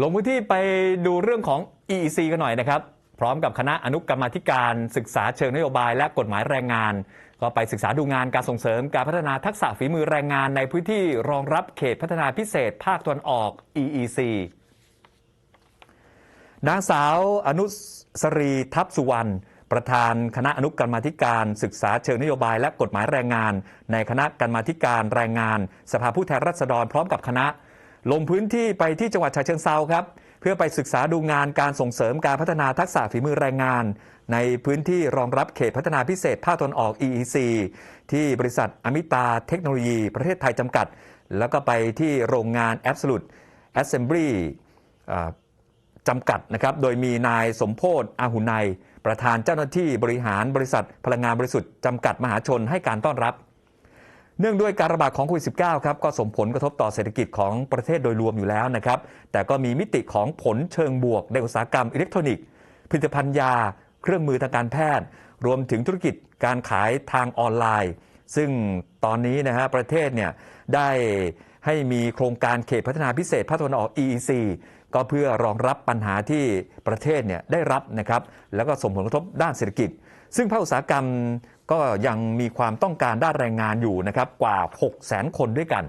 ลงพื้นที่ไปดูเรื่องของ EEC กันหน่อยนะครับ พร้อมกับคณะอนุกรรมาธิการศึกษาเชิงนโยบายและกฎหมายแรงงาน ก็ไปศึกษาดูงานการส่งเสริมการพัฒนาทักษะฝีมือแรงงานในพื้นที่รองรับเขตพัฒนาพิเศษภาคตะวันออก EEC นางสาวอนุสรีทัพสุวรรณประธานคณะอนุกรรมาธิการศึกษาเชิงนโยบายและกฎหมายแรงงาน ในคณะกรรมาธิการแรงงาน สภาผู้แทนราษฎรพร้อมกับคณะ ลงพื้นที่ไปที่จังหวัดฉะเชิงเซาครับ เพื่อไปศึกษาดูงานการส่งเสริมการพัฒนาทักษะฝีมือแรงงาน ในพื้นที่รองรับเขตพัฒนาพิเศษภาคตะวันออก EEC ที่บริษัทอมิตาเทคโนโลยี ประเทศไทยจำกัด แล้วก็ไปที่โรงงาน Absolute Assembly อ่จำกัดนะครับโดยมีนายสมโพศ์อาหุไนยประธานเจ้าหน้าที่บริหารบริษัทพลังงานบริสุทธิ์จำกัดมหาชนให้การต้อนรับ เนื่องด้วยการระบาดของโควิด -19 ครับก็ส่งผลกระทบต่อเศรษฐกิจของประเทศโดยรวมอยู่แล้วนะครับ แต่ก็มีมิติของผลเชิงบวกในอุตสาหกรรมอิเล็กทรอนิกส์ ผลิตภัณฑ์ยา เครื่องมือทางการแพทย์ รวมถึงธุรกิจการขายทางออนไลน์ ซึ่งตอนนี้นะฮะประเทศเนี่ยได้ให้มีโครงการเขตพัฒนาพิเศษภาคตะวันออก EEC ก็เพื่อรองรับปัญหาที่ประเทศเนี่ยได้รับนะครับแล้วก็ส่งผลกระทบด้านเศรษฐกิจ ซึ่งภาคอุตสาหกรรม ก็ยังมีความต้องการด้านแรงงานอยู่นะครับกว่า 6 0 0 0 0 0 คนด้วยกัน